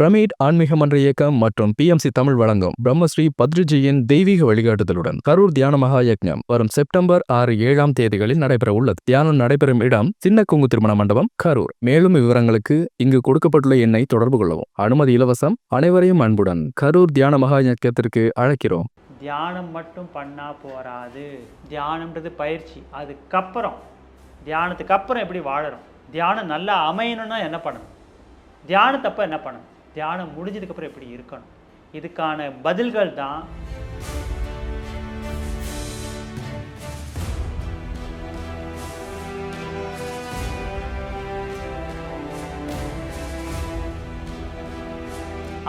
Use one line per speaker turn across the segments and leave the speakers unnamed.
Pyramid ஆன்மீக மன்ற இயக்கம் மற்றும் பிஎம்சி தமிழ் வழங்கும் பிரம்மஸ்ரீ பத்ரிஜியின் தெய்வீக வழிகாட்டுதலுடன் கரூர் தியான மகா யக்ஞம் வரும் செப்டம்பர் ஆறு ஏழாம் தேதிகளில் நடைபெற உள்ளது தியானம் நடைபெறும் இடம் சின்ன குங்கு திருமண மண்டபம் கரூர். மேலும் விவரங்களுக்கு இங்கு கொடுக்கப்பட்டுள்ள எண்ணை தொடர்பு கொள்ளவும். அனுமதி இலவசம் அனைவரையும் அன்புடன் கரூர் தியான மகா யக்கத்திற்கு அழைக்கிறோம்.
தியானம் மட்டும் பண்ணால் போராது தியானம்ன்றது பயிற்சி. அதுக்கப்புறம் தியானத்துக்கு அப்புறம் எப்படி வாழறோம்? தியானம் நல்லா அமையணும்னா என்ன பண்ணணும்? தியானத்தப்ப என்ன பண்ணணும்? தியானம் முடிஞ்சதுக்கப்புறம் எப்படி இருக்கணும்? இதுக்கான பதில்கள் தான்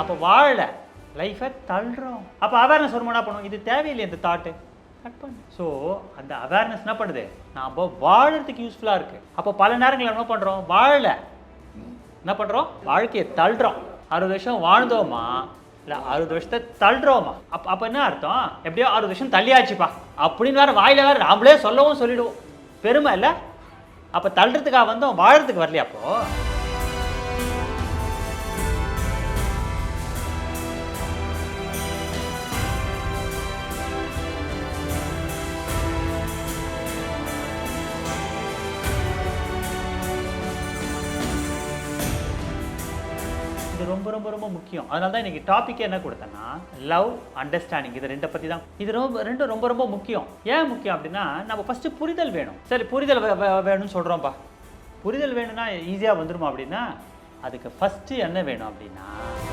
அப்போ வாழலை லைஃபை தள்ளுறோம். அப்போ அவேர்னஸ் வருமா என்ன பண்ணும் இது தேவையில்லை இந்த தாட்டு கட் பண்ணு. ஸோ அந்த அவேர்னஸ் என்ன பண்ணுது? நாம் வாழறதுக்கு யூஸ்ஃபுல்லாக இருக்குது அப்போ பல நேரங்களில் என்ன பண்ணுறோம் வாழல. என்ன பண்ணுறோம் வாழ்க்கையை தள்ளுறோம். அறுபது வருஷம் வாழ்ந்தோமா? இல்லை அறுபது வருஷத்தை தள்ளுறோமா? அப்போ அப்போ என்ன அர்த்தம்? எப்படியோ அறுபது வருஷம் தள்ளியாச்சுப்பா. அப்படின்னு வேறு வாயில வேறு நாமளே சொல்லவும் சொல்லிடுவோம். பெருமை இல்லை? அப்போ தள்ளுறதுக்காக வந்தோம் வாழறதுக்கு வரலையா அப்போ? ரொம்ப ரொம்ப முக்கியம். அதனால தான் இன்றைக்கி டாப்பிக்கே என்ன கொடுத்தேன்னா லவ் அண்டர்ஸ்டாண்டிங் இது ரெண்டை பற்றி தான். இது ரொம்ப ரெண்டும் ரொம்ப ரொம்ப முக்கியம். ஏன் முக்கியம் அப்படின்னா நம்ம ஃபஸ்ட்டு புரிதல் வேணும். சரி புரிதல் வே- வேணும்னு சொல்கிறோம்ப்பா புரிதல் வேணும்னா ஈஸியாக வந்துடுமா அப்படின்னா அதுக்கு ஃபஸ்ட்டு என்ன வேணும் அப்படின்னா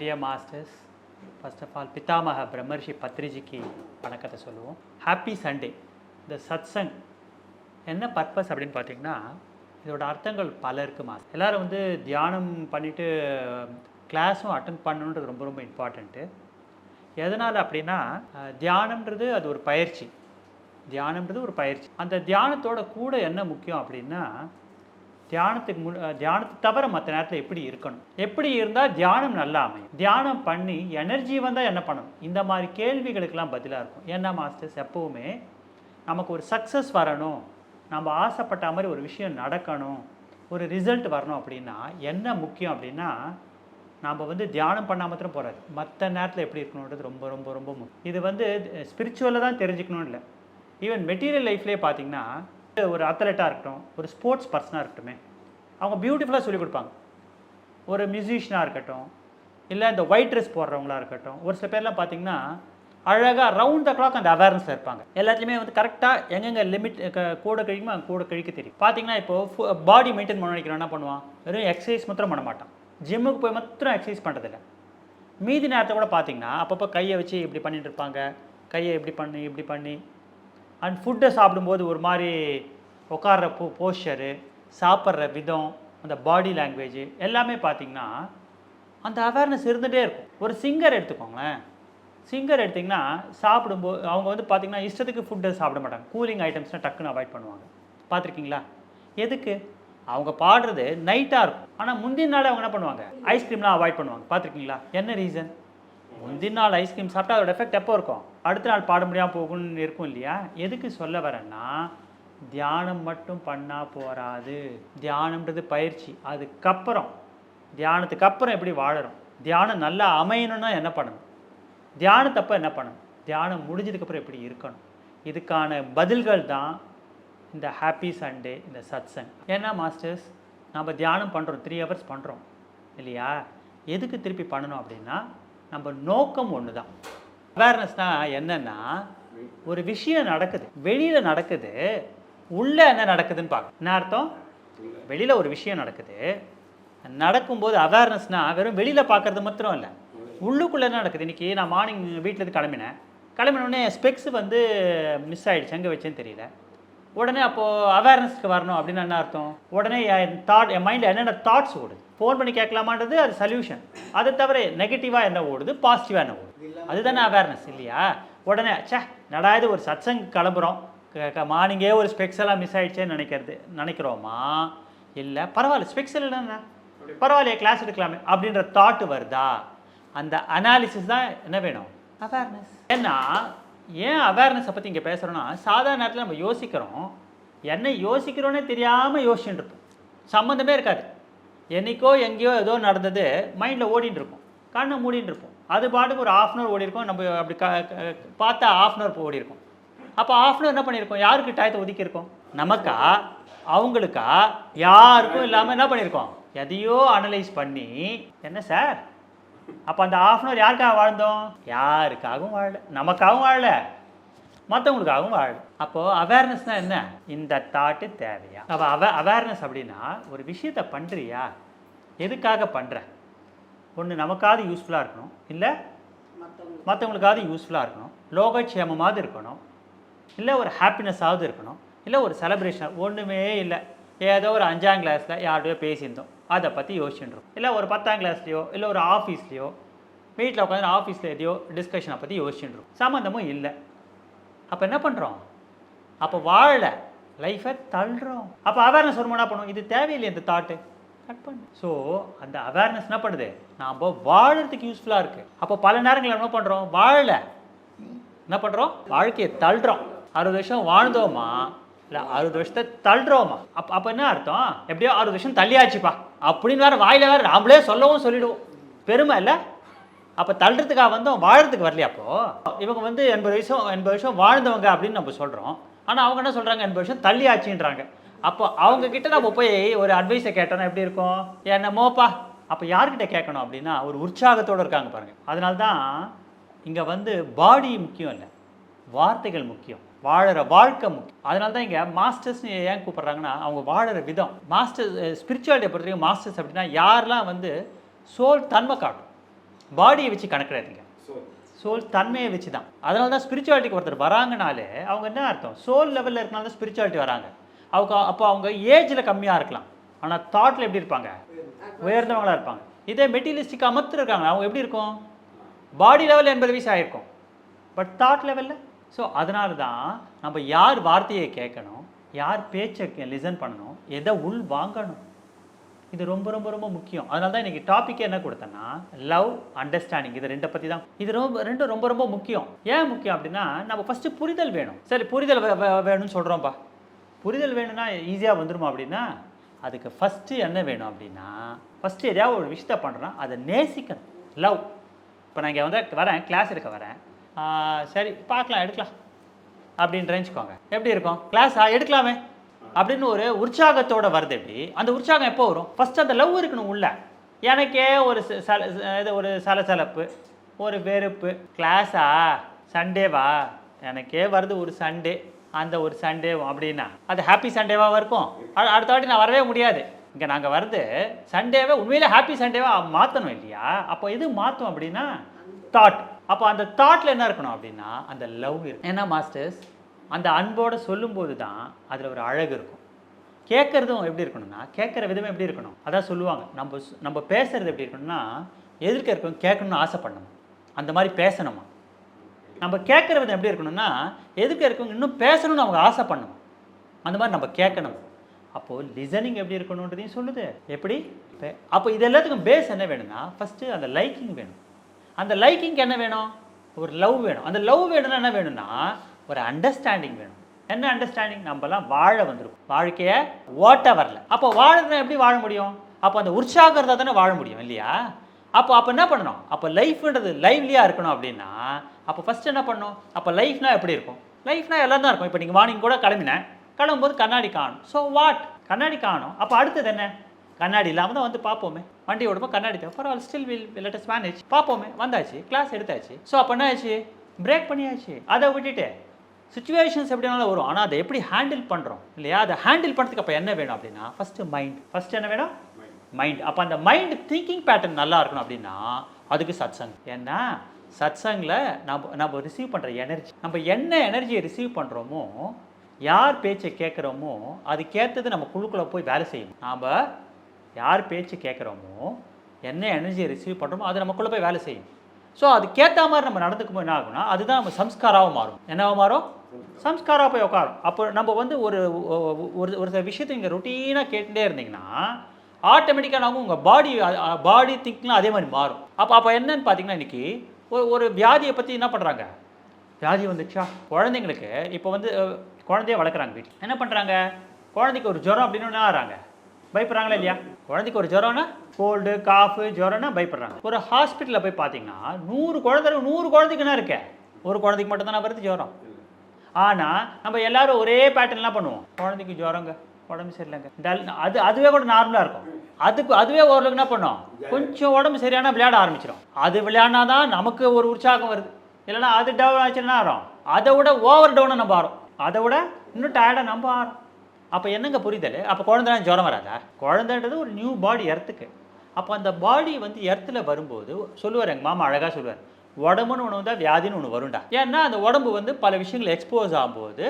my dear masters first of all பிதாமக Brahmarshi பத்ரிஜிக்கு வணக்கத்தை சொல்லுவோம். ஹாப்பி சண்டே இந்த சத்சங் என்ன பர்பஸ் அப்படின்னு பார்த்தீங்கன்னா இதோட அர்த்தங்கள் பல இருக்கு மாஸ் எல்லோரும் வந்து தியானம் பண்ணிவிட்டு கிளாஸும் அட்டன் பண்ணணுன்றது ரொம்ப ரொம்ப இம்பார்ட்டண்ட்டு எதனால் அப்படின்னா தியானம்ன்றது அது ஒரு பயிற்சி. தியானம்ன்றது ஒரு பயிற்சி. அந்த தியானத்தோட கூட என்ன முக்கியம் அப்படின்னா தியானத்துக்கு முன் தியானத்தை தவிர மற்ற நேரத்தில் எப்படி இருக்கணும்? எப்படி இருந்தால் தியானம் நல்லா அமையும்? தியானம் பண்ணி எனர்ஜி வந்தால் என்ன பண்ணணும்? இந்த மாதிரி கேள்விகளுக்கெல்லாம் பதிலாக இருக்கும். ஏன்னா மாஸ்டர்ஸ் எப்போவுமே நமக்கு ஒரு சக்ஸஸ் வரணும். நம்ம ஆசைப்பட்ட மாதிரி ஒரு விஷயம் நடக்கணும். ஒரு ரிசல்ட் வரணும் அப்படின்னா என்ன முக்கியம் அப்படின்னா நாம் வந்து தியானம் பண்ணால் மாத்திரம் போகாது மற்ற நேரத்தில் எப்படி இருக்கணுன்றது ரொம்ப ரொம்ப ரொம்ப முக்கியம். இது வந்து ஸ்பிரிச்சுவலாக தான் தெரிஞ்சுக்கணும் இல்லை. ஈவன் மெட்டீரியல் லைஃப்லேயே பார்த்தீங்கன்னா ஒரு அத்லெட்டாக இருக்கட்டும் ஒரு ஸ்போர்ட்ஸ் பர்சனாக இருக்கட்டுமே அவங்க பியூட்டிஃபுல்லாக சொல்லிக் கொடுப்பாங்க. ஒரு மியூசிஷியனாக இருக்கட்டும் இல்லை இந்த ஒயிட் ட்ரெஸ் போடுறவங்களா இருக்கட்டும் ஒரு சில பேர்லாம் பார்த்தீங்கன்னா அழகாக ரவுண்ட் த கிளாக் அந்த அவேர்னஸ் இருப்பாங்க. எல்லாத்துலேயுமே வந்து கரெக்டாக எங்கெங்கே லிமிட் கூட கழிக்குமோ அங்கே கூட கழிக்க தெரியும். பார்த்தீங்கன்னா இப்போ பாடி மெயின்டைன் பண்ண நினைக்கிறோம் என்ன பண்ணுவான்? வெறும் எக்ஸசைஸ் மாத்திரம் பண்ண மாட்டான். ஜிம்முக்கு போய் மாத்திரம் எக்ஸசைஸ் பண்ணுறதில்ல மீதி நேரத்தை கூட பார்த்தீங்கன்னா அப்பப்போ கையை வச்சு இப்படி பண்ணிட்டு இருப்பாங்க. கையை இப்படி பண்ணி இப்படி பண்ணி. அண்ட் ஃபுட்டை சாப்பிடும்போது ஒரு மாதிரி உட்கார்ற போ போஸ்டரு சாப்பிட்ற விதம் அந்த பாடி லாங்குவேஜ் எல்லாமே பார்த்தீங்கன்னா அந்த அவேர்னஸ் இருந்துகிட்டே இருக்கும். ஒரு சிங்கர் எடுத்துக்கோங்களேன். சிங்கர் எடுத்திங்கன்னா சாப்பிடும்போது அவங்க வந்து பார்த்திங்கன்னா இஷ்டத்துக்கு ஃபுட்டை சாப்பிட மாட்டாங்க. கூலிங் ஐட்டம்ஸ்னால் டக்குன்னு அவாய்ட் பண்ணுவாங்க. பார்த்துருக்கீங்களா? எதுக்கு? அவங்க பாடுறது நைட்டாக இருக்கும். ஆனால் முந்தின நாள் அவங்க என்ன பண்ணுவாங்க? ஐஸ்கிரீம்லாம் அவாய்ட் பண்ணுவாங்க. பார்த்துருக்கீங்களா? என்ன ரீசன் முந்தின நாள் ஐஸ்கிரீம் சாப்பிட்டா அதோட எஃபெக்ட் எப்போ இருக்கும்? அடுத்த நாள் பாட முடியாமல் போகணும்னு இருக்கும் இல்லையா? எதுக்கு சொல்ல வரேன்னா தியானம் மட்டும் பண்ணால் போராது தியானம்ன்றது பயிற்சி. அதுக்கப்புறம் தியானத்துக்கு அப்புறம் எப்படி வாழறோம்? தியானம் நல்லா அமையணும்னா என்ன பண்ணணும்? தியானத்தப்போ என்ன பண்ணணும்? தியானம் முடிஞ்சதுக்கப்புறம் எப்படி இருக்கணும்? இதுக்கான பதில்கள் தான் இந்த ஹாப்பி சண்டே இந்த சத்சங். ஏன்னா மாஸ்டர்ஸ் நம்ம தியானம் பண்ணுறோம் த்ரீ ஹவர்ஸ் பண்ணுறோம் இல்லையா? எதுக்கு திருப்பி பண்ணணும் அப்படின்னா நம்ம நோக்கம் ஒன்று தான் அவேர்னஸ்னால் என்னென்னா ஒரு விஷயம் நடக்குது. வெளியில் நடக்குது. உள்ளே என்ன நடக்குதுன்னு பார்க்க என்ன அர்த்தம்? வெளியில் ஒரு விஷயம் நடக்குது. நடக்கும்போது அவேர்னஸ்னால் வெறும் வெளியில் பார்க்கறது மாத்திரம் இல்லை. உள்ளுக்குள்ளே என்ன நடக்குது? இன்றைக்கி நான் மார்னிங் வீட்டிலேருந்து கிளம்பினேன். கிளம்பினோடனே ஸ்பெக்ஸ் வந்து மிஸ் ஆகிடுச்சு எங்கே வச்சேன்னு தெரியல. உடனே அப்போது அவேர்னஸ்க்கு வரணும் அப்படின்னு என்ன அர்த்தம்? உடனே என் தாட் என் மைண்டில் என்னென்ன தாட்ஸ் ஓடுது? ஃபோன் பண்ணி கேட்கலாமான்றது அது சொல்யூஷன் அதை தவிர நெகட்டிவாக என்ன ஓடுது? பாசிட்டிவாக என்ன ஓடுது? அதுதானே அவேர்னஸ் இல்லையா? உடனே ச்சே நடா இது ஒரு சத்சங் கிளம்புறோம். மார்னிங்கே ஒரு ஸ்பெக்ஸ் எல்லாம் மிஸ் ஆயிடுச்சேன்னு நினைக்கிறது நினைக்கிறோமா? இல்லை பரவாயில்ல ஸ்பெக்ஸ் இல்லைன்னா பரவாயில்லையே கிளாஸ் எடுக்கலாமே அப்படின்ற தாட் வருதா? அந்த அனாலிசிஸ் தான் என்ன வேணும்? அவேர்னஸ் ஏன்னா ஏன் அவேர்னஸை பற்றி இங்கே பேசுகிறோன்னா சாதாரண நேரத்தில் நம்ம யோசிக்கிறோம் என்ன யோசிக்கிறோன்னே தெரியாமல் யோசிச்சுட்டு இருப்போம். சம்மந்தமே இருக்காது. என்னைக்கோ எங்கேயோ ஏதோ நடந்தது மைண்டில் ஓடிட்டு இருக்கும் கண்ணை மூடிட்டு இருப்போம். அது பாட்டுக்கு ஒரு ஆஃப் அன் ஹவர் ஓடி இருக்கும் நம்ம அப்படி க பார்த்தா ஆஃப் அன் ஹவர் ஓடி இருக்கும் அப்போ ஆஃப் அன் ஹவர் என்ன பண்ணியிருக்கோம்? யாருக்கு டயத்தை ஒதுக்கியிருக்கோம்? நமக்கா? அவங்களுக்கா? யாருக்கும் இல்லாமல் என்ன பண்ணியிருக்கோம்? எதையோ அனலைஸ் பண்ணி என்ன சார்? அப்போ அந்த ஆஃப் அன் ஹவர் யாருக்காக வாழ்ந்தோம்? யாருக்காகவும் வாழல. நமக்காகவும் வாழல. மற்றவங்களுக்காகவும் வாழும் அப்போது அவேர்னஸ்னா என்ன? இந்த தாட்டு தேவையா? அப்போ அவ அவேர்னஸ் அப்படின்னா ஒரு விஷயத்தை பண்ணுறியா எதுக்காக பண்ணுற ஒன்று நமக்காவது யூஸ்ஃபுல்லாக இருக்கணும். இல்லை மற்றவங்களுக்காவது யூஸ்ஃபுல்லாக இருக்கணும். லோகக்ஷேமமாவது இருக்கணும். இல்லை ஒரு ஹாப்பினஸ்ஸாவது இருக்கணும். இல்லை ஒரு செலப்ரேஷன் ஒன்றுமே இல்லை. ஏதோ ஒரு அஞ்சாம் கிளாஸில் யார்கிட்டயோ பேசியிருந்தோம். அதை பற்றி யோசிச்சுருக்கோம் இல்லை ஒரு பத்தாம் கிளாஸ்லையோ இல்லை ஒரு ஆஃபீஸ்லையோ வீட்டில் உட்காந்து ஆஃபீஸில் எதையோ டிஸ்கஷனை பற்றி யோசிச்சுருக்கோம் சம்மந்தமும் இல்லை. அப்போ என்ன பண்ணுறோம் அப்போ வாழல. லைஃப்பை தள்ளுறோம். அப்போ அவேர்னஸ் என்ன பண்ணும்? இது தேவையில்லை இந்த தாட்டு கட் பண்ணு. ஸோ அந்த அவேர்னஸ் என்ன பண்ணுது? நாம் வாழறதுக்கு யூஸ்ஃபுல்லாக இருக்குது அப்போ பல நேரங்களில் என்ன பண்ணுறோம் வாழல. என்ன பண்ணுறோம் வாழ்க்கையை தள்ளுறோம். அறுபது வருஷம் வாழ்ந்தோமா? இல்லை அறுபது வருஷத்தை தள்ளுறோமா? அப்போ அப்போ என்ன அர்த்தம்? எப்படியோ அறுபது வருஷம் தள்ளியாச்சுப்பா. அப்படின்னு வேறு வாயில் வேறு நாமளே சொல்லவும் சொல்லிடுவோம். பெருமை இல்லை? அப்போ தள்ளுறதுக்காக வந்தோம் வாழறதுக்கு வரலையா அப்போ? இவங்க வந்து எண்பது வருஷம் எண்பது வருஷம் வாழ்ந்தவங்க அப்படின்னு நம்ம சொல்கிறோம் ஆனால் அவங்க என்ன சொல்கிறாங்க எண்பது வருஷம் தள்ளி ஆச்சுன்றாங்க அப்போ அவங்க கிட்ட நம்ம போய் ஒரு அட்வைஸை கேட்டோம்னா எப்படி இருக்கும்? என்னமோப்பா அப்போ யார்கிட்ட கேட்கணும் அப்படின்னா ஒரு உற்சாகத்தோடு இருக்காங்க பாருங்க. அதனால தான் இங்கே வந்து பாடி முக்கியம் இல்லை. வார்த்தைகள் முக்கியம். வாழற வாழ்க்கை முக்கியம். அதனால தான் இங்கே மாஸ்டர்ஸ்னு ஏன் கூப்பிட்றாங்கன்னா அவங்க வாழற விதம். மாஸ்டர்ஸ் ஸ்பிரிச்சுவாலிட்டியை பொறுத்த வரைக்கும் மாஸ்டர்ஸ் அப்படின்னா யாரெல்லாம் வந்து சோல் தன்மை காட்டும். பாடியை வச்சு கணக்கிடாதீங்க. சோல் தன்மையை வச்சு தான் அதனால தான் ஸ்பிரிச்சுவாலிட்டிக்கு ஒருத்தர் வராங்கனாலே அவங்க என்ன அர்த்தம்? சோல் லெவலில் இருக்கனால தான் ஸ்பிரிச்சுவாலிட்டி வராங்க. அவங்க அப்போ அவங்க ஏஜில் கம்மியாக இருக்கலாம். ஆனால் தாட்டில் எப்படி இருப்பாங்க? உயர்ந்தவங்களா இருப்பாங்க. இதே மெட்டீரியலிஸ்டிக் அமர்த்து இருக்காங்க அவங்க எப்படி இருக்கும்? பாடி லெவலில் எண்பது வயசு ஆகிருக்கும் பட் தாட் லெவலில் ஸோ அதனால தான் நம்ம யார் வார்த்தையை கேட்கணும் யார் பேச்சை லிசன் பண்ணணும் எதை உள் வாங்கணும்? இது ரொம்ப ரொம்ப ரொம்ப முக்கியம். அதனால தான் இன்றைக்கி டாப்பிக்கே என்ன கொடுத்தேன்னா லவ் அண்டர்ஸ்டாண்டிங் இது ரெண்டை பற்றி தான். இது ரொம்ப ரெண்டும் ரொம்ப ரொம்ப முக்கியம். ஏன் முக்கியம் அப்படின்னா நம்ம ஃபஸ்ட்டு புரிதல் வேணும். சரி புரிதல் வே- வே- வேணும்னு சொல்கிறோம்ப்பா புரிதல் வேணும்னா ஈஸியாக வந்துடுமா அப்படின்னா அதுக்கு ஃபஸ்ட்டு என்ன வேணும் அப்படின்னா ஃபஸ்ட்டு எதையாவது ஒரு விஷயத்த பண்ணுறோம் அதை நேசிக்கணும். லவ் இப்போ நான் இங்கே வந்து வரேன் கிளாஸ் எடுக்க வரேன். சரி பார்க்கலாம் எடுக்கலாம். அப்படின்னு நினச்சிக்கோங்க. எப்படி இருக்கும்? கிளாஸா எடுக்கலாமே. அப்படின்னு ஒரு உற்சாகத்தோட வருது எப்படி? அந்த உற்சாகம் எப்போ வரும்? ஃபர்ஸ்ட் அந்த லவ் இருக்கணும் உள்ள. எனக்கே ஒரு ச- சல இது ஒரு சலசலப்பு ஒரு வெறுப்பு. கிளாஸா சண்டேவா எனக்கே வருது ஒரு சண்டே அந்த ஒரு சண்டே அப்படின்னா அது ஹாப்பி சண்டேவாக இருக்கும் அ- அடுத்த வாட்டி நான் வரவே முடியாது. இங்கே நாங்கள் வருது சண்டேவை உண்மையிலே ஹாப்பி சண்டேவாக மாற்றணும் இல்லையா? அப்போ எது மாற்றும் அப்படின்னா தாட் அப்போ அந்த தாட்டில் என்ன இருக்கணும் அப்படின்னா அந்த லவ் இருக்கும். ஏன்னா மாஸ்டர்ஸ் அந்த அன்போடு சொல்லும்போது தான் அதில் ஒரு அழகு இருக்கும். கேட்குறதும் எப்படி இருக்கணும்னா கேட்குற விதமே எப்படி இருக்கணும்? அதான் சொல்லுவாங்க. நம்ம நம்ம பேசுறது எப்படி இருக்கணும்னா எதிர்க்க இருக்கணும் கேட்கணும்னு ஆசைப்படணும். அந்த மாதிரி பேசணுமா? நம்ம கேட்குற விதம் எப்படி இருக்கணும்னா எதுக்கு இருக்கவங்க இன்னும் பேசணும்னு அவங்க ஆசை பண்ணணும் அந்த மாதிரி நம்ம கேட்கணும். அப்போது லிசனிங் எப்படி இருக்கணுன்றதையும் சொல்லுது. எப்படி? இப்போ அப்போ இது எல்லாத்துக்கும் பேஸ் என்ன வேணும்னா ஃபஸ்ட்டு அந்த லைக்கிங் வேணும். அந்த லைக்கிங்க்கு என்ன வேணும்? ஒரு லவ் வேணும். அந்த லவ் வேணும்னா என்ன வேணும்னா ஒரு அண்டர்ஸ்டாண்டிங் வேணும். என்ன அண்டர்ஸ்டாண்டிங் நம்மலாம் வாழ வந்திருக்கும். வாழ்க்கையை ஓட்ட வரல. அப்போ வாழறதுனா எப்படி வாழ முடியும்? அப்போ அந்த உற்சாகத்தை தானே வாழ முடியும் இல்லையா? அப்போ அப்போ என்ன பண்ணணும்? அப்போ லைஃப்ன்றது லைவ்லியாக இருக்கணும் அப்படின்னா அப்போ ஃபஸ்ட் என்ன பண்ணணும்? அப்போ லைஃப்னா எப்படி இருக்கும்? லைஃப்னா எல்லாம் தான் இருக்கும். இப்போ நீங்கள் மார்னிங் கூட கிளம்பினேன் கிளம்பும்போது கண்ணாடி காணும். ஸோ வாட் கண்ணாடி காணும். அப்போ அடுத்தது என்ன? கண்ணாடி இல்லாமல் தான் வந்து பார்ப்போமே. வண்டி ஓடும்போது கண்ணாடி தேவை. பரவாயில்ல ஸ்டில் வில் லெட்டஸ் மேனேஜ் பார்ப்போமே. வந்தாச்சு. கிளாஸ் எடுத்தாச்சு. ஸோ அப்போ என்ன ஆச்சு பிரேக் பண்ணியாச்சு. அதை விட்டுட்டு சுச்சுவேஷன்ஸ் எப்படினாலும் வரும். ஆனால் அதை எப்படி ஹேண்டில் பண்ணுறோம் இல்லையா? அதை ஹேண்டில் பண்ணுறதுக்கு அப்போ என்ன வேணும் அப்படின்னா ஃபஸ்ட்டு மைண்ட் ஃபஸ்ட்டு என்ன வேணும்? மைண்ட் அப்போ அந்த மைண்ட் திங்கிங் பேட்டர்ன் நல்லா இருக்கணும் அப்படின்னா அதுக்கு சத்சங். ஏன்னா சத்சங்கில் நம்ம நம்ம ரிசீவ் பண்ணுற எனர்ஜி நம்ம என்ன எனர்ஜியை ரிசீவ் பண்ணுறோமோ யார் பேச்சை கேட்குறோமோ அதுக்கேற்றது நம்ம குழுக்குள்ளே போய் வேலை செய்யும் நாம் யார் பேச்சு கேட்குறோமோ என்ன எனர்ஜியை ரிசீவ் பண்ணுறோமோ அது நமக்குள்ளே போய் வேலை செய்யும். ஸோ அதுக்கேற்ற மாதிரி நம்ம நடந்துக்கும் என்ன ஆகும்னா அதுதான் நம்ம சம்ஸ்காராகவும் மாறும். என்னவாக மாறும்? சம்ஸ்காராக போய் உட்காரும். அப்போ நம்ம வந்து ஒரு ஒரு ஒரு சில விஷயத்தை இங்கே ரொட்டீனாக கேட்டுட்டே இருந்தீங்கன்னா ஆட்டோமேட்டிக்காக நாங்கள் உங்கள் பாடி பாடி திங்க்லாம் அதே மாதிரி மாறும். அப்போ அப்போ என்னன்னு பார்த்தீங்கன்னா இன்னைக்கு ஒரு ஒரு வியாதியை பற்றி என்ன பண்ணுறாங்க வியாதி வந்துச்சா? குழந்தைங்களுக்கு இப்போ வந்து குழந்தைய வளர்க்குறாங்க வீட்டில் என்ன பண்ணுறாங்க குழந்தைக்கு ஒரு ஜுரம் அப்படின்னு என்ன ஆகிறாங்க பயப்படுறாங்களா இல்லையா? குழந்தைக்கு ஒரு ஜுரம்னா கோல்டு காஃபு ஜுரம்னா பயப்படுறாங்க. ஒரு ஹாஸ்பிட்டலில் போய் பார்த்தீங்கன்னா நூறு குழந்தை நூறு குழந்தைக்குன்னா இருக்கே? ஒரு குழந்தைக்கு மட்டும்தானே வருது? ஜுரம். ஆனால் நம்ம எல்லாரும் ஒரே பேட்டர்ன்லாம் பண்ணுவோம்? குழந்தைக்கு ஜுரங்க. உடம்பு சரியில்லைங்க. டல் அது அதுவே கூட நார்மலாக இருக்கும். அதுக்கு அதுவே ஓரளவுக்கு என்ன பண்ணும்? கொஞ்சம் உடம்பு சரியானா விளையாட ஆரம்பிச்சிடும் அது விளையாடினா தான் நமக்கு ஒரு உற்சாகம் வருது. இல்லைன்னா அது டவுன் ஆச்சுன்னா ஆறோம் அதை விட ஓவர் டவுனாக நம்ம ஆறோம். அதை விட இன்னும் டயர்டாக நம்ம ஆறோம். அப்போ என்னங்க புரிதல்? அப்போ குழந்தை ஜுரம் வராதா? குழந்தைன்றது ஒரு நியூ பாடி எர்த்துக்கு அப்போ அந்த பாடி வந்து எர்த்தில் வரும்போது சொல்லுவார் எங்கள் மாமா அழகாக சொல்லுவார். உடம்புன்னு ஒன்று வந்தால் வியாதின்னு ஒன்று வரும்டா. ஏன்னா அந்த உடம்பு வந்து பல விஷயங்கள் எக்ஸ்போஸ் ஆகும்போது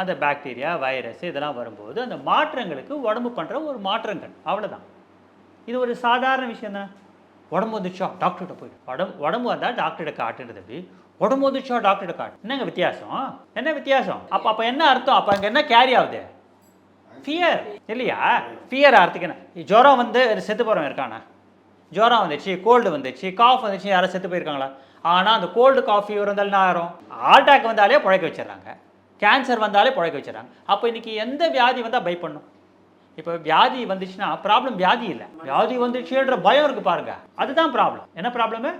அந்த பாக்டீரியா வைரஸ் இதெல்லாம் வரும்போது அந்த மாற்றங்களுக்கு உடம்பு பண்ணுற ஒரு மாற்றங்கள். அவ்வளோதான் இது ஒரு சாதாரண விஷயம் தான்? உடம்பு வந்துச்சா டாக்டர்கிட்ட போய் உடம்பு உடம்பு வந்தால் டாக்டர்கிட்ட காட்டுன்றது அப்படி உடம்பு வந்துச்சா டாக்டர்கிட்ட காட்டு என்னங்க வித்தியாசம்? என்ன வித்தியாசம்? அப்போ அப்போ என்ன அர்த்தம்? அப்போ அங்கே என்ன கேரி ஆகுது? ஃபியர் இல்லையா? ஃபியர் ஆகிறதுக்கு என்ன? ஜுரம் வந்து செத்து போகிறவன் இருக்கானா? ஜுரம் வந்துச்சு கோல்டு வந்துச்சு காஃப் வந்துச்சு யாரும் செத்து போயிருக்காங்களா? ஆனால் அந்த கோல்டு காஃபி இருந்தாலும் என்ன ஆயிரும் ஆல்டாக் வந்தாலே புழைக்க வச்சிடுறாங்க. கேன்சர் வந்தாலே புழைக்க வச்சுறாங்க அப்போ இன்றைக்கி எந்த வியாதி வந்தால் பயப்படணும்? இப்போ வியாதி வந்துச்சுன்னா ப்ராப்ளம் வியாதி இல்லை. வியாதி வந்துச்சுன்ற பயம் இருக்குது பாருங்க. அதுதான் ப்ராப்ளம் என்ன ப்ராப்ளமு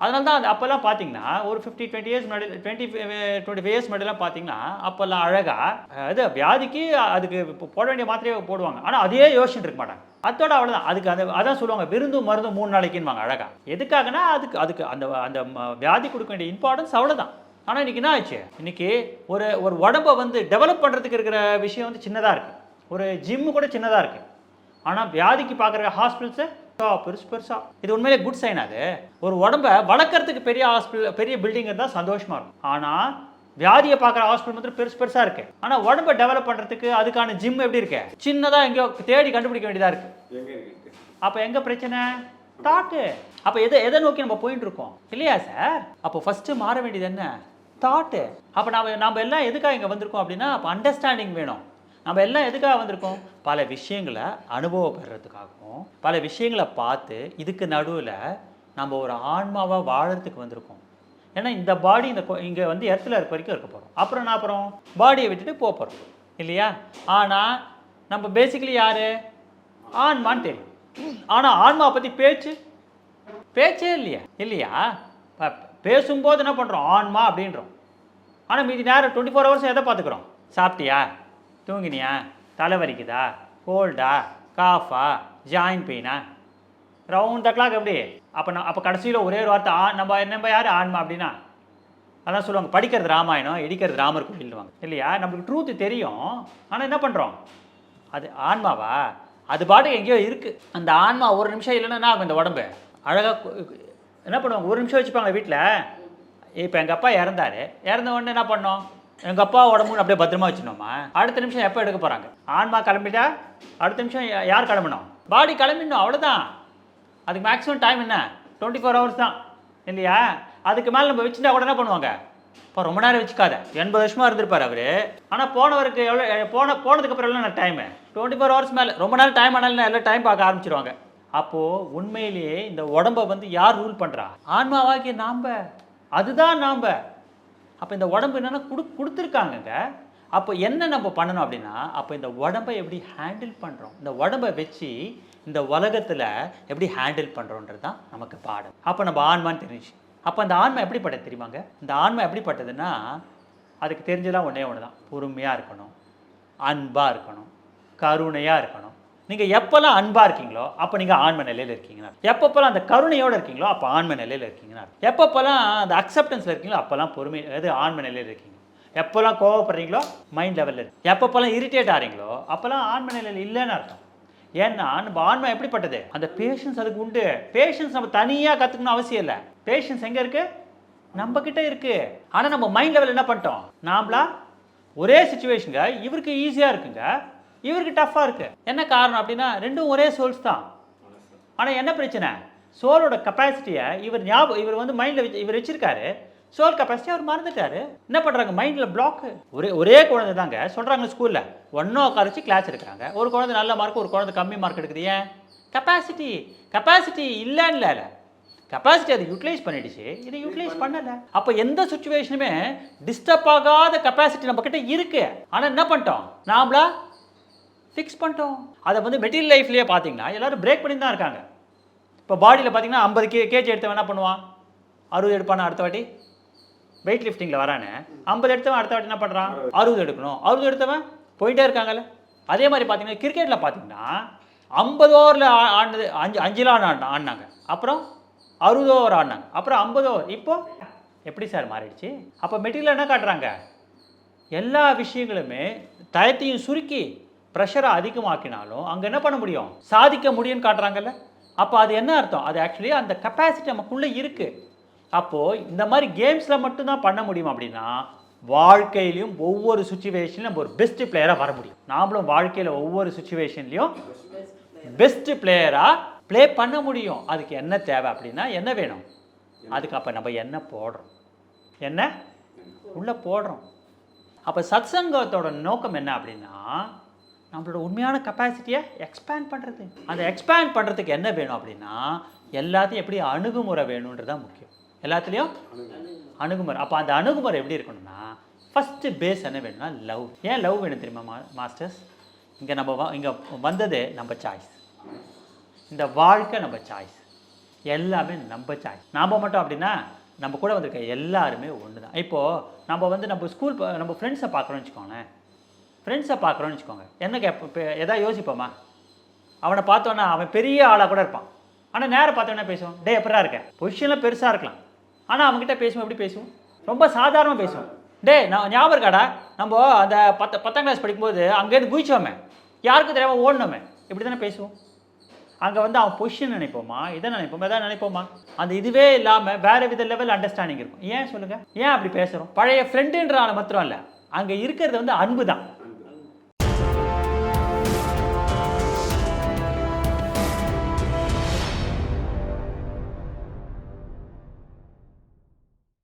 அதனால தான் அது அப்போல்லாம் பார்த்தீங்கன்னா ஒரு ஃபிஃப்டி டுவெண்ட்டி இயர்ஸ் முன்னாடி டுவெண்ட்டி டுவெண்ட்டி ஃபைவ் இயர்ஸ் முன்னாடிலாம் பார்த்தீங்கன்னா அப்போல்லாம் அழகாக அது வியாதிக்கு அதுக்கு இப்போ போட வேண்டிய மாத்திரையே போடுவாங்க. ஆனால் அதே யோசிச்சுட்டு இருக்க மாட்டாங்க. அதோட அவ்வளோதான் அதுக்கு அந்த அதான் சொல்லுவாங்க விருந்தும் மருந்தும் மூணு நாளைக்குன்னுவாங்க அழகா. எதுக்காகனா அதுக்கு அதுக்கு அந்த அந்த ம- வியாதி கொடுக்க வேண்டிய இம்பார்ட்டன்ஸ் அவ்வளோதான் ஆனால் இன்னைக்கு என்ன ஆச்சு? இன்னைக்கு ஒரு ஒரு உடம்பை வந்து டெவலப் பண்ணுறதுக்கு இருக்கிற விஷயம் வந்து சின்னதாக இருக்குது ஒரு ஜிம்மு கூட சின்னதாக இருக்குது ஆனால் வியாதிக்கு பார்க்குற ஹாஸ்பிட்டல்ஸு பெருசு பெருசா இது உண்மையிலே குட் சைன் அது. ஒரு உடம்ப வளர்க்கறதுக்கு பெரிய ஹாஸ்பிட்டல் பெரிய பில்டிங் இருந்தால் சந்தோஷமா இருக்கும். ஆனால் வியாதியை பார்க்குற ஹாஸ்பிட்டல் மட்டும் பெருசு பெருசா இருக்கு. ஆனால் உடம்ப டெவலப் பண்ணுறதுக்கு அதுக்கான ஜிம் எப்படி இருக்கு? சின்னதாக எங்கேயோ தேடி கண்டுபிடிக்க வேண்டியதாக இருக்கு.
எங்க இருக்கு?
அப்போ எங்க பிரச்சனை? தாட்டு. அப்போ எதை எதை நோக்கி நம்ம போயிட்டு இருக்கோம்? இல்லையா சார் அப்போ ஃபர்ஸ்ட் மாற வேண்டியது என்ன? தாட்டு அப்போ நம்ம நாம எல்லாம் எதுக்காக இங்கே வந்திருக்கோம் அப்படின்னா அப்போ அண்டர்ஸ்டாண்டிங் வேணும். நம்ம எல்லாம் எதுக்காக வந்திருக்கோம்? பல விஷயங்களை அனுபவப்படுறதுக்காகவும் பல விஷயங்களை பார்த்து இதுக்கு நடுவில் நம்ம ஒரு ஆன்மாவாக வாழறதுக்கு வந்திருக்கோம். ஏன்னா இந்த பாடி இந்த இங்கே வந்து இடத்துல இருக்க வரைக்கும் இருக்க போகிறோம் அப்புறம் நான் அப்புறம் பாடியை விட்டுட்டு போக போகிறோம் இல்லையா? ஆனால் நம்ம பேசிக்கலி யார்? ஆன்மான்னு தெரியும். ஆனால் ஆன்மா பற்றி பேச்சு? பேச்சே இல்லையா. இல்லையா? பேசும்போது என்ன பண்ணுறோம் ஆன்மா அப்படின்றோம். ஆனால் மீதி நேரம் டுவெண்ட்டி ஃபோர் ஹவர்ஸ் எதை பார்த்துக்குறோம்? சாப்பிட்டியா? தூங்கினியா? தலைவரிக்குதா கோல்டா காஃபா ஜாயின் பெயினா ரவுண்ட் த கிளாக் எப்படி? அப்போ நான் அப்போ கடைசியில் ஒரே ஒரு வார்த்தை ஆ நம்ம நம்ம யார்? ஆன்மா அப்படின்னா? அதான் சொல்லுவாங்க படிக்கிறது ராமாயணம் இடிக்கிறது ராமர் கோயில்வாங்க இல்லையா? நம்மளுக்கு ட்ரூத்து தெரியும். ஆனால் என்ன பண்ணுறோம் அது ஆன்மாவா? அது பாட்டுக்கு எங்கேயோ இருக்குது அந்த ஆன்மா ஒரு நிமிஷம் இல்லைன்னா என்ன ஆகும் இந்த உடம்பு? அழகாக என்ன பண்ணுவாங்க? ஒரு நிமிஷம் வச்சுப்பாங்க வீட்டில் இப்போ எங்கள் அப்பா இறந்தாரு. இறந்த உடனே என்ன பண்ணோம்? எங்கள் அப்பா உடம்பு அப்படியே பத்திரமா வச்சுனோமா அடுத்த நிமிஷம் எப்போ எடுக்க போகிறாங்க ஆன்மா கிளம்பிட்டா? அடுத்த நிமிஷம் யார் கிளம்பணும்? பாடி கிளம்பிடணும் அவ்வளோதான் அதுக்கு மேக்ஸிமம் டைம் என்ன? டுவெண்ட்டி ஃபோர் ஹவர்ஸ் தான். இல்லையா? அதுக்கு மேலே நம்ம வச்சுட்டா கூட என்ன பண்ணுவாங்க? இப்போ ரொம்ப நேரம் வச்சுக்காத. எண்பது வருஷமாக இருந்திருப்பார் அவர். ஆனால் போனவருக்கு எவ்வளோ போன போனதுக்கப்புறம் எல்லாம் டைமு டுவெண்ட்டி ஃபோர் ஹவர்ஸ் மேலே. ரொம்ப நேரம் டைம் ஆனாலும் எல்லாம் டைம் பார்க்க ஆரம்பிச்சிருவாங்க. அப்போது உண்மையிலேயே இந்த உடம்பை வந்து யார் ரூல் பண்ணுறா ஆன்மாவாகிய நாம்ப. அதுதான் நாம்ப. அப்போ இந்த உடம்பு என்னென்னா கொடு கொடுத்துருக்காங்கங்க. அப்போ என்ன நம்ம பண்ணணும் அப்படின்னா அப்போ இந்த உடம்பை எப்படி ஹேண்டில் பண்ணுறோம் இந்த உடம்பை வச்சு இந்த உலகத்தில் எப்படி ஹேண்டில் பண்ணுறோன்றது தான் நமக்கு பாடம். அப்போ நம்ம ஆன்மான்னு தெரிஞ்சு அப்போ அந்த ஆன்மா எப்படிப்பட்டது தெரியுமாங்க? இந்த ஆன்மா எப்படிப்பட்டதுன்னா அதுக்கு தெரிஞ்சதெல்லாம் ஒன்றே ஒன்று தான் பொறுமையாக இருக்கணும். அன்பாக இருக்கணும். கருணையாக இருக்கணும். நீங்கள் எப்போல்லாம் அன்பாக இருக்கீங்களோ அப்போ நீங்கள் ஆன்ம நிலையில் இருக்கீங்கன்னா எப்பப்போல்லாம் அந்த கருணையோடு இருக்கீங்களோ அப்போ ஆன்ம நிலையில் இருக்கீங்கன்னா எப்பப்போல்லாம் அந்த அக்செப்டன்ஸில் இருக்கீங்களோ அப்போல்லாம் பொறுமை அது ஆன்ம நிலையில் இருக்கீங்க. எப்போல்லாம் கோவப்படுறீங்களோ மைண்ட் லெவலில் இருக்கு. எப்பப்போல்லாம் இரிட்டேட் ஆகிறீங்களோ அப்போல்லாம் ஆன்ம நிலையில் இல்லைன்னு அர்த்தம். ஏன்னா நம்ம ஆன்மா எப்படிப்பட்டது? அந்த பேஷன்ஸ் அதுக்கு உண்டு. பேஷன்ஸ் நம்ம தனியாக கற்றுக்கணும் அவசியம் இல்லை. பேஷன்ஸ் எங்கே இருக்குது நம்ம கிட்ட இருக்குது ஆனால் நம்ம மைண்ட் லெவல் என்ன பண்ணிட்டோம்? நாம்ளா ஒரே சுச்சுவேஷனுங்க இவருக்கு ஈஸியாக இருக்குங்க. இவருக்கு டஃப்பாக இருக்குது என்ன காரணம் அப்படின்னா ரெண்டும் ஒரே சோல்ஸ் தான். ஆனால் என்ன பிரச்சனை? சோலோட கெப்பாசிட்டியை இவர் ஞாபகம் இவர் வந்து மைண்டில் வச்சு இவர் வச்சிருக்காரு. சோல் கெப்பாசிட்டி அவர் மறந்துட்டாரு. என்ன பண்ணுறாங்க மைண்டில் பிளாக் ஒரே ஒரே குழந்தை தாங்க. சொல்கிறாங்க ஸ்கூலில் ஒன்றா உட்கார வச்சு கிளாஸ் எடுக்கிறாங்க. ஒரு குழந்தை நல்ல மார்க் ஒரு குழந்தை கம்மி மார்க் எடுக்குது. ஏன்? கெப்பாசிட்டி கெப்பாசிட்டி இல்லைன்னு இல்லை. கெப்பாசிட்டி அதை யூட்டிலைஸ் பண்ணிடுச்சு. இதை யூட்டிலைஸ் பண்ணலை. அப்போ எந்த சுச்சுவேஷனுமே டிஸ்டர்ப் ஆகாத கெப்பாசிட்டி நம்ம கிட்ட இருக்கு. ஆனால் என்ன பண்ணிட்டோம்? நாமளா ஃபிக்ஸ் பண்ணிட்டோம். அதை வந்து மெட்டீரியல் லைஃப்லேயே பார்த்தீங்கன்னா எல்லோரும் பிரேக் பண்ணி தான் இருக்காங்க. இப்போ பாடியில் பார்த்தீங்கன்னா ஐம்பது கே கேஜி எடுத்தவன் என்ன பண்ணுவான்? அறுபது எடுப்பானா அடுத்த வாட்டி? வெயிட் லிஃப்டிங்கில் வரானே. ஐம்பது எடுத்தவன் அடுத்த வாட்டி என்ன பண்ணுறான் அறுபது எடுக்கணும். அறுபது எடுத்தவன் போயிட்டே இருக்காங்கல்ல. அதே மாதிரி பார்த்தீங்கன்னா கிரிக்கெட்டில் பார்த்தீங்கன்னா ஐம்பது ஓவரில் ஆடினது அஞ்சு அஞ்சில் ஆடினா ஆடினாங்க. அப்புறம் அறுபது ஓவர் ஆடினாங்க. அப்புறம் ஐம்பது ஓவர் இப்போ எப்படி சார் மாறிடுச்சு? அப்போ மெட்டீரியல் என்ன காட்டுறாங்க? எல்லா விஷயங்களுமே தயத்தையும் சுருக்கி ப்ரெஷரை அதிகமாக்கினாலும் அங்கே என்ன பண்ண முடியும்? சாதிக்க முடியும்னு காட்டுறாங்கல்ல? அப்போ அது என்ன அர்த்தம்? அது ஆக்சுவலி அந்த கெப்பாசிட்டி நமக்குள்ளே இருக்குது அப்போது இந்த மாதிரி கேம்ஸில் மட்டும்தான் பண்ண முடியும் அப்படின்னா வாழ்க்கையிலையும் ஒவ்வொரு சுச்சுவேஷன்லையும் நம்ம ஒரு பெஸ்ட் பிளேயராக வர முடியும். நாமளும் வாழ்க்கையில் ஒவ்வொரு சுச்சுவேஷன்லையும் பெஸ்ட் பிளேயராக ப்ளே பண்ண முடியும். அதுக்கு என்ன தேவை அப்படின்னா என்ன வேணும்? அதுக்கு அப்போ நம்ம என்ன போடுறோம்? என்ன? உள்ளே போடுறோம். அப்போ சத்சங்கத்தோட நோக்கம் என்ன அப்படின்னா நம்மளோட உண்மையான கெப்பாசிட்டியை எக்ஸ்பேண்ட் பண்ணுறது அந்த எக்ஸ்பேண்ட் பண்ணுறதுக்கு என்ன வேணும் அப்படின்னா எல்லாத்தையும் எப்படி அணுகுமுறை வேணுன்றது தான் முக்கியம். எல்லாத்துலேயும்? அணுகுமுறை. அப்போ அந்த அணுகுமுறை எப்படி இருக்கணும்னா ஃபஸ்ட்டு பேஸ் என்ன வேணும்னா லவ் ஏன் லவ் வேணும் தெரியுமா மா மாஸ்டர்ஸ் இங்கே நம்ம வ இங்கே வந்ததே நம்ம சாய்ஸ் இந்த வாழ்க்கை நம்ம சாய்ஸ் எல்லாமே நம்ம சாய்ஸ் நாம் மட்டும் அப்படின்னா நம்ம கூட வந்திருக்க எல்லாருமே ஒன்று தான் இப்போது நம்ம வந்து நம்ம ஸ்கூல் நம்ம ஃப்ரெண்ட்ஸை பார்க்குறோன்னு வச்சுக்கோங்களேன். ஃப்ரெண்ட்ஸை பார்க்குறோன்னு வச்சுக்கோங்க. என்ன கேப் இப்போ எதாவது யோசிப்போமா? அவனை பார்த்தோன்னா அவன் பெரிய ஆளாக கூட இருப்பான். ஆனால் நேரம் பார்த்தோன்னே பேசுவோம் டே எப்படா இருக்கேன் பொசிஷனில் பெருசாக இருக்கலாம். ஆனால் அவங்ககிட்ட பேசுவோம் எப்படி பேசுவோம்? ரொம்ப சாதாரணமாக பேசுவோம். டே நான் ஞாபகம் இருக்காடா? நம்ம அந்த பத்து பத்தாம் கிளாஸ் படிக்கும்போது அங்கேருந்து குதிச்சோமே. யாருக்கும் தெரியாமல் ஓடணுமே. இப்படி தானே பேசுவோம்? அங்கே வந்து அவன் பொசிஷன் நினைப்போமா? இதை நினைப்போமா? எதாவது நினைப்போமா? அந்த இதுவே இல்லாமல் வேறு வித லெவல் அண்டர்ஸ்டாண்டிங் இருக்கும். ஏன் சொல்லுங்கள் ஏன் அப்படி பேசுகிறோம் பழைய ஃப்ரெண்டுன்ற ஆளை மாத்திரம் இல்லை. அங்கே இருக்கிறது வந்து அன்பு தான்